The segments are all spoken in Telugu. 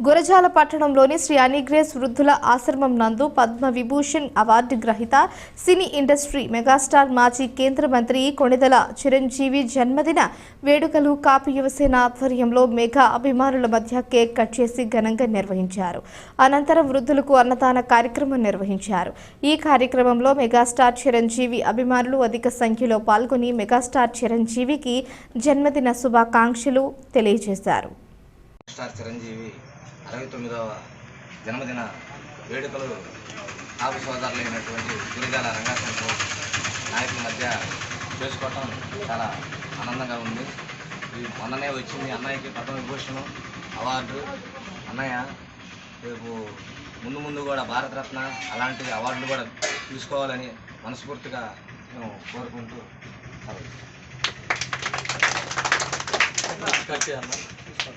గురజాల పట్టణంలోని శ్రీ అనిగ్రేస్ వృద్ధుల ఆశ్రమం నందు పద్మ విభూషణ్ అవార్డు గ్రహీత సినీ ఇండస్ట్రీ మెగాస్టార్ మాజీ కేంద్ర మంత్రి కొణిదల చిరంజీవి జన్మదిన వేడుకలు కాపు యువసేన ఆధ్వర్యంలో మెగా అభిమానుల మధ్య కేక్ కట్ చేసి ఘనంగా నిర్వహించారు. అనంతరం వృద్ధులకు అన్నదాన కార్యక్రమం నిర్వహించారు. ఈ కార్యక్రమంలో మెగాస్టార్ చిరంజీవి అభిమానులు అధిక సంఖ్యలో పాల్గొని మెగాస్టార్ చిరంజీవికి జన్మదిన శుభాకాంక్షలు తెలియజేశారు. స్టార్ చిరంజీవి అరవై తొమ్మిదవ జన్మదిన వేడుకలు కాపు సోదరులైనటువంటి గురిజాల రంగాసంతో నాయకుల మధ్య చేసుకోవటం చాలా ఆనందంగా ఉంది. ఈ మొన్ననే వచ్చింది అన్నయ్యకి పద్మవిభూషణం అవార్డు. అన్నయ్య రేపు ముందు ముందు కూడా భారతరత్న అలాంటి అవార్డులు కూడా తీసుకోవాలని మనస్ఫూర్తిగా మేము కోరుకుంటూ సెలవు.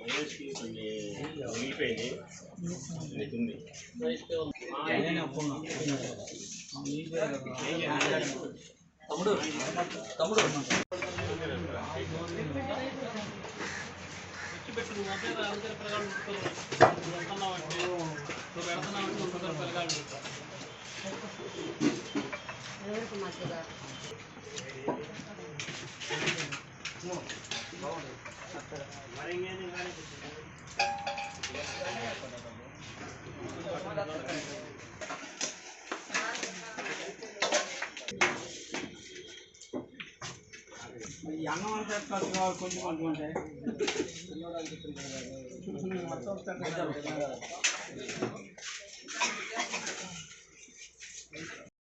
నువ్వు వచ్చి జోబు దొంగ దొంగ దొంగ రాయండా రా రా ఫలితాలు చేసుకున్నావు. తమ్ముడు తమ్ముడు అన్నం అంతా ఖర్చు కావాలి కొంచెం కొంచెమంటే మొత్తం